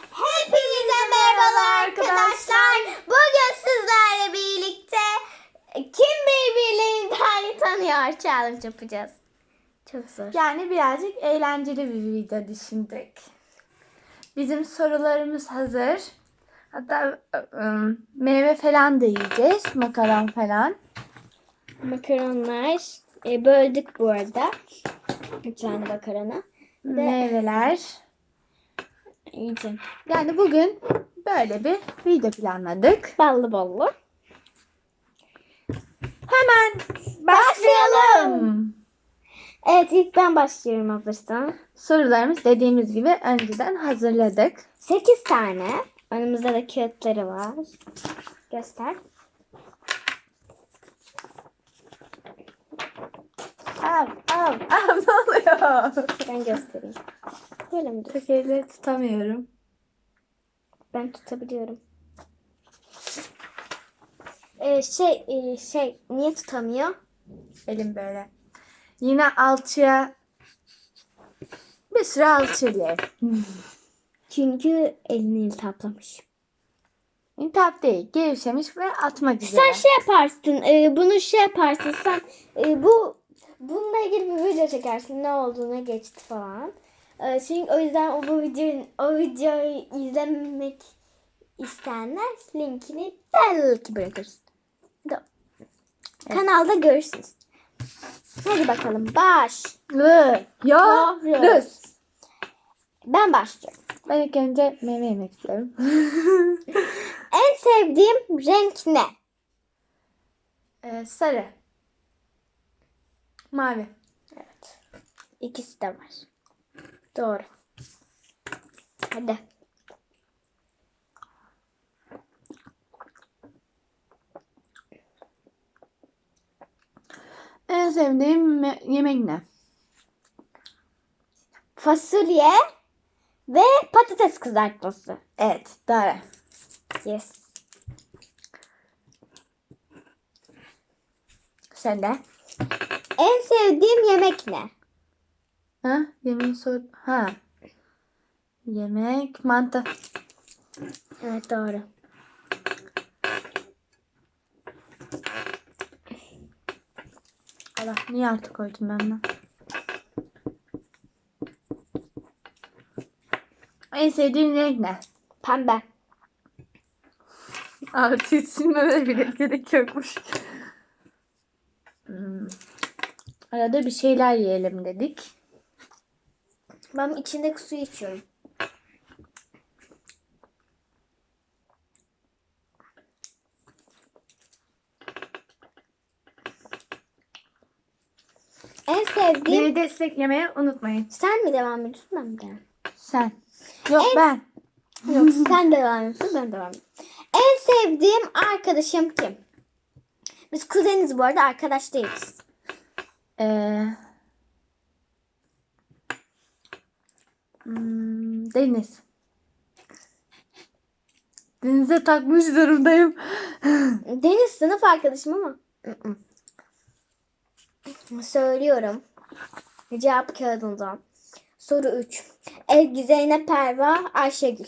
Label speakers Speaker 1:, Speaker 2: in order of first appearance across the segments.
Speaker 1: Hepinize merhabalar arkadaşlar. Bugün sizlerle birlikte kim birbirlerini tanıyor challenge yapacağız. Çok zor.
Speaker 2: Yani birazcık eğlenceli bir video düşündük. Bizim sorularımız hazır. Hatta ı, meyve falan da yiyeceğiz. Makaron falan.
Speaker 1: Makaronlar e, böldük bu arada. Bir tane makarona. Ve
Speaker 2: Meyveler.
Speaker 1: Yiyeceğim.
Speaker 2: Yani bugün böyle bir video planladık.
Speaker 1: Ballı ballı.
Speaker 2: Hemen başlayalım.
Speaker 1: Evet ilk ben başlıyorum hazırsan.
Speaker 2: Sorularımız dediğimiz gibi önceden hazırladık.
Speaker 1: 8 tane. Önümüzde de kağıtları var. Göster.
Speaker 2: Av, av, av ne oluyor?
Speaker 1: Ben göstereyim. Böyle mi?
Speaker 2: Çok elle tutamıyorum.
Speaker 1: Ben tutabiliyorum. Ee, şey e, şey niye tutamıyor?
Speaker 2: Elim böyle. Yine alçıya bir süre alçılayayım.
Speaker 1: Çünkü elini iltihaplamış.
Speaker 2: İntihap değil. Gevşemiş ve atmak üzere.
Speaker 1: Sen şey yaparsın. e, bunu şey yaparsın. Sen e, bu bununla ilgili bir video çekersin. Ne oldu, ne geçti falan. Çünkü o yüzden o bu videoyu o videoyu izlemek isteyenler linkini belki bırakırız. Da- Kanalda görürsünüz. Hadi bakalım baş.
Speaker 2: Lı. Ya. Rız.
Speaker 1: Ben başlıyorum.
Speaker 2: Ben ilk önce meyve yemek istiyorum.
Speaker 1: En sevdiğim renk ne?
Speaker 2: Ee, sarı. Mavi.
Speaker 1: Evet. İkisi de var. Doğru. Hadi.
Speaker 2: En sevdiğim me- yemek ne?
Speaker 1: Fasulye ve patates kızartması.
Speaker 2: Evet. Doğru.
Speaker 1: Yes.
Speaker 2: Sen de?
Speaker 1: En sevdiğim yemek ne?
Speaker 2: Ha? Yemeği sor. Ha. Yemek mantı.
Speaker 1: Evet doğru.
Speaker 2: Allah niye artık koydum ben bunu? En sevdiğin renk ne?
Speaker 1: Pembe.
Speaker 2: Artı silmeme bile gerek yokmuş. Hmm. Arada bir şeyler yiyelim dedik.
Speaker 1: Ben içindeki suyu içiyorum. En sevdiğim...
Speaker 2: Beni desteklemeyi unutmayın.
Speaker 1: Sen mi devam ediyorsun ben mi devam
Speaker 2: Sen. Yok
Speaker 1: En-
Speaker 2: ben.
Speaker 1: Yok sen devam ediyorsun ben devam ediyorum. En sevdiğim arkadaşım kim? Biz kuzeniz bu arada arkadaş değiliz.
Speaker 2: Ee, hmm, Deniz. Denize takmış durumdayım.
Speaker 1: Deniz sınıf arkadaşım ama. Söylüyorum. Cevap kağıdından. Soru 3. Ezgi Zeynep Perva Ayşegül.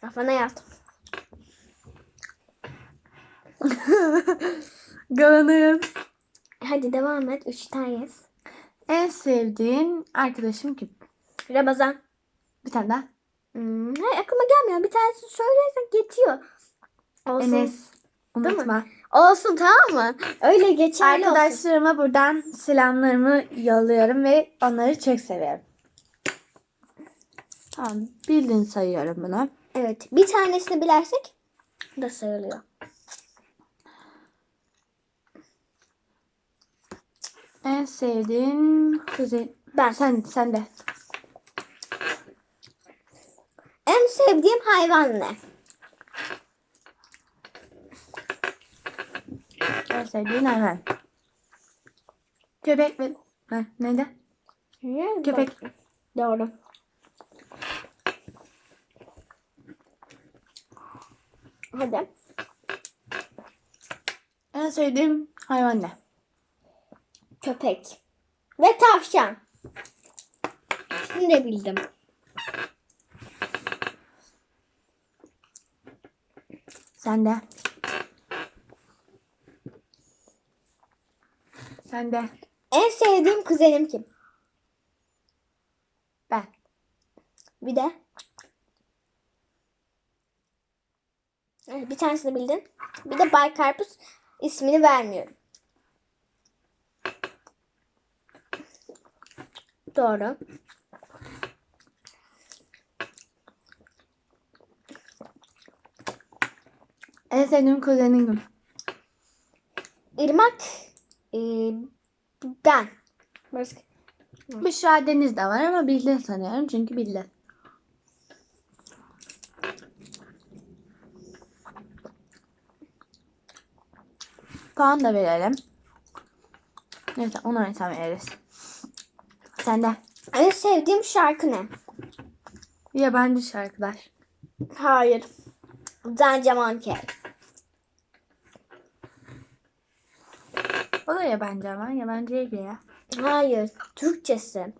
Speaker 1: Kafana yaz. Hadi devam et. 3 tane.
Speaker 2: En sevdiğin arkadaşım kim?
Speaker 1: Ramazan.
Speaker 2: Bir tane daha.
Speaker 1: Hmm, hayır, aklıma gelmiyor. Bir tanesini söylersen geçiyor. Olsun.
Speaker 2: Enes. Unutma.
Speaker 1: Olsun tamam mı? Öyle geçerli olsun.
Speaker 2: Arkadaşlarıma buradan selamlarımı yolluyorum ve onları çok seviyorum. Tamam. Bildin sayıyorum bunu.
Speaker 1: Evet. Bir tanesini bilersek da sayılıyor.
Speaker 2: En sevdiğin kuzey...
Speaker 1: Ben.
Speaker 2: Sen, sen de.
Speaker 1: En sevdiğim hayvan ne?
Speaker 2: En sevdiğin hayvan. Köpek mi? Ha, neydi? Köpek.
Speaker 1: Doğru. Hadi.
Speaker 2: En sevdiğim hayvan ne?
Speaker 1: Köpek. Ve tavşan. ikisini de bildim.
Speaker 2: Sen de. Sen de.
Speaker 1: En sevdiğim kuzenim kim?
Speaker 2: Ben.
Speaker 1: Bir de. Bir tanesini bildin. Bir de Bay Karpuz ismini vermiyorum. Doğru.
Speaker 2: En sevdiğim kuzenim.
Speaker 1: Irmak e, ben. Başka.
Speaker 2: Büşra Deniz de var ama bildin sanıyorum çünkü bildin. Puan da verelim. Neyse ona insan veririz. Sen de.
Speaker 1: En sevdiğim şarkı ne?
Speaker 2: Yabancı şarkılar.
Speaker 1: Hayır. Bence Monkey.
Speaker 2: O da yabancı ama yabancıya giriyor.
Speaker 1: Hayır. Türkçesi.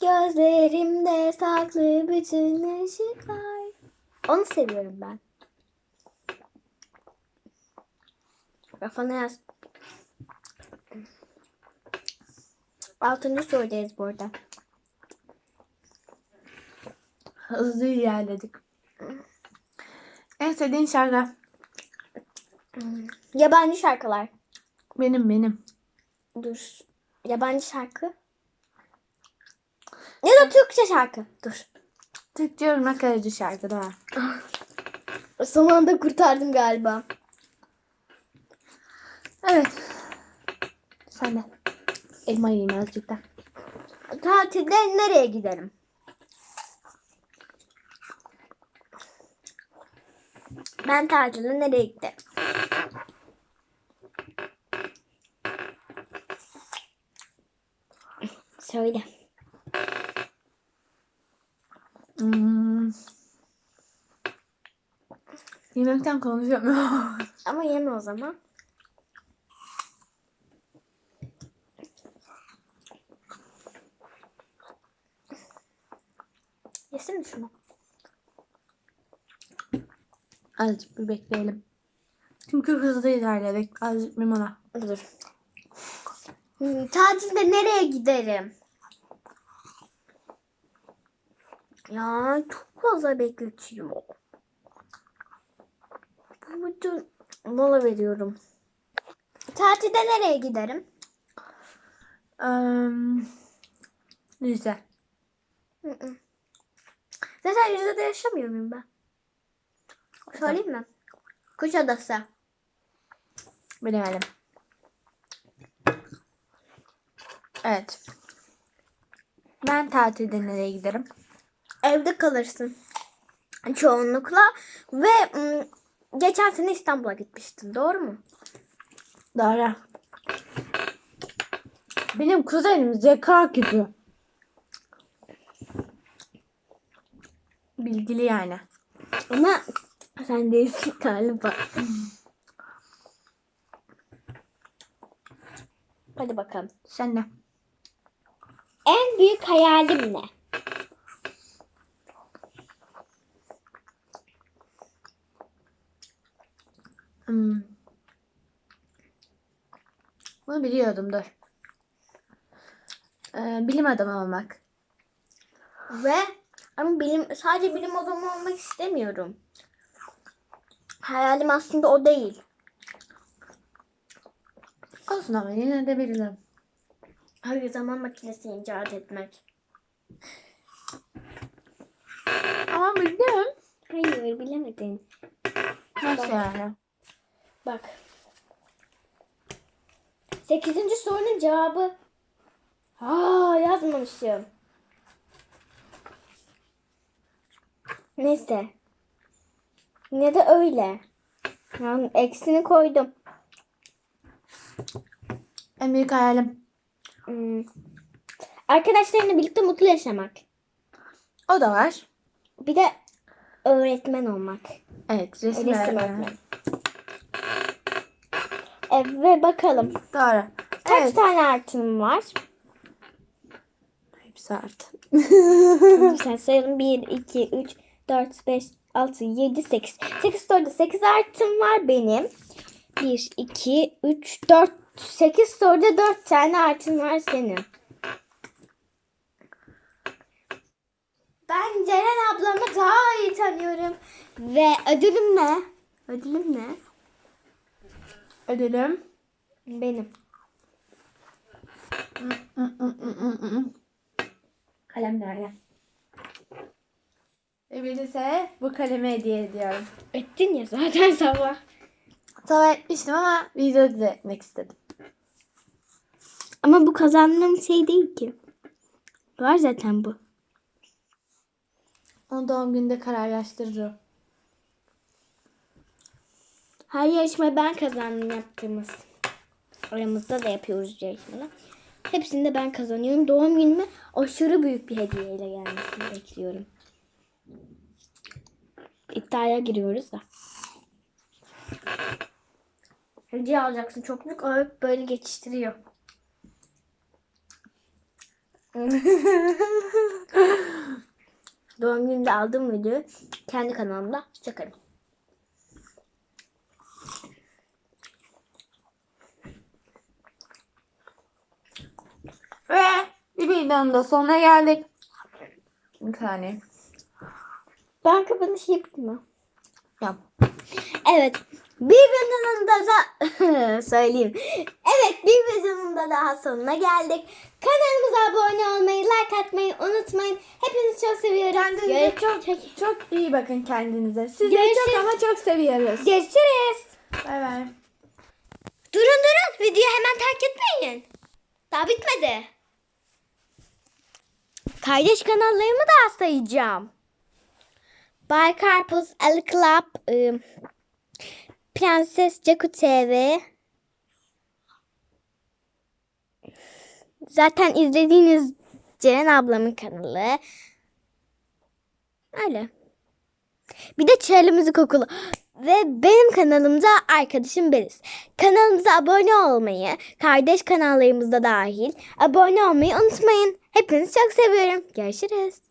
Speaker 1: Gözlerimde saklı bütün ışıklar. Onu seviyorum ben. Kafana yaz. Altıncı sorudayız bu arada.
Speaker 2: Hızlı ilerledik. En sevdiğin şarkı.
Speaker 1: Yabancı şarkılar.
Speaker 2: Benim benim.
Speaker 1: Dur. Yabancı şarkı. Ya da Türkçe şarkı. Dur.
Speaker 2: Türkçe örnek aracı şarkı da.
Speaker 1: Son anda kurtardım galiba.
Speaker 2: Evet. Sen de. Elma yiyeyim azıcık da.
Speaker 1: Tatilde nereye giderim? Ben tatilde nereye giderim? Söyle.
Speaker 2: Hmm. Yemekten konuşamıyorum.
Speaker 1: Ama yeme o zaman. Yesene şunu.
Speaker 2: Azıcık bir bekleyelim. Çünkü hızlı ilerledik. Azıcık bir mola.
Speaker 1: Dur. Hmm, tatilde nereye giderim? Ya çok fazla bekletiyor. Bu bütün mola veriyorum. Tatilde nereye giderim?
Speaker 2: Um.
Speaker 1: Hı hı. Zaten Rize'de yaşamıyor muyum ben? Söyleyeyim mi? Kuşadası.
Speaker 2: Bilemedim. Evet. Ben tatilde nereye giderim?
Speaker 1: Evde kalırsın. Çoğunlukla. Ve ım, geçen sene İstanbul'a gitmiştin. Doğru mu?
Speaker 2: Doğru. Benim kuzenim zeka gibi. Bilgili yani.
Speaker 1: Ama sen değilsin galiba. Hadi bakalım.
Speaker 2: Sen de.
Speaker 1: En büyük hayalim ne?
Speaker 2: Hmm. Bunu biliyordum dur. Ee, bilim adamı olmak.
Speaker 1: Ve ama bilim sadece bilim adamı olmak istemiyorum. Hayalim aslında o değil.
Speaker 2: Olsun ama yine de bilirim.
Speaker 1: Hayır zaman makinesi icat etmek.
Speaker 2: Ama bildim.
Speaker 1: Hayır bilemedin.
Speaker 2: Nasıl yani?
Speaker 1: Bak. Sekizinci sorunun cevabı. Aa yazmamışım. Neyse. Ne de öyle. Yani eksini koydum.
Speaker 2: En büyük hayalim.
Speaker 1: Hmm. Arkadaşlarınla birlikte mutlu yaşamak.
Speaker 2: O da var.
Speaker 1: Bir de öğretmen olmak.
Speaker 2: Evet resim,
Speaker 1: Resim
Speaker 2: öğretmeni.
Speaker 1: Evet bakalım.
Speaker 2: Doğru.
Speaker 1: Kaç
Speaker 2: Evet.
Speaker 1: tane artım var?
Speaker 2: saat.
Speaker 1: Sen sayalım 1, 2, 3, 4, 5, 6, 7, 8. 8 soruda 8 artım var benim. 1, 2, 3, 4, 8 soruda 4 tane artım var senin. Ben Ceren ablamı daha iyi tanıyorum. Ve ödülüm ne? Ödülüm ne?
Speaker 2: Ödülüm.
Speaker 1: Benim. Kalem nerede?
Speaker 2: Birisi bu kalemi hediye ediyorum.
Speaker 1: Ettin ya zaten sabah.
Speaker 2: Sabah etmiştim ama videoda da etmek istedim.
Speaker 1: Ama bu kazandığım şey değil ki. Var zaten bu.
Speaker 2: Onu doğum günde kararlaştırırım.
Speaker 1: Her yarışma ben kazandım yaptığımız. Aramızda da yapıyoruz yarışmalar. Hepsinde ben kazanıyorum. Doğum günüme aşırı büyük bir hediyeyle gelmesini bekliyorum. İddiaya giriyoruz da. Hediye alacaksın çok büyük. O böyle geçiştiriyor. Doğum günümde aldığım videoyu kendi kanalımda çekerim.
Speaker 2: Ve bir videonun da sonuna geldik. Bir saniye.
Speaker 1: Ben kapanış yapayım mı?
Speaker 2: Yap.
Speaker 1: Evet. Bir videonun da da söyleyeyim. Evet bir videonun da daha sonuna geldik. Kanalımıza abone olmayı, like atmayı unutmayın. Hepinizi çok seviyorum.
Speaker 2: Kendinize
Speaker 1: Gör-
Speaker 2: çok çok iyi bakın kendinize. Sizi
Speaker 1: Görüşürüz.
Speaker 2: çok ama çok seviyoruz.
Speaker 1: Görüşürüz.
Speaker 2: Bay bay.
Speaker 1: Durun durun. Videoyu hemen terk etmeyin. Daha bitmedi. Kardeş kanallarımı da sayacağım. Bay Karpuz, Ali Club, ıı, Prenses Caku TV. Zaten izlediğiniz Ceren ablamın kanalı. Öyle. Bir de Çaylı Müzik Okulu. Ve benim kanalımda arkadaşım Beliz. Kanalımıza abone olmayı, kardeş kanallarımızda dahil abone olmayı unutmayın. Hepinizi çok seviyorum. Görüşürüz.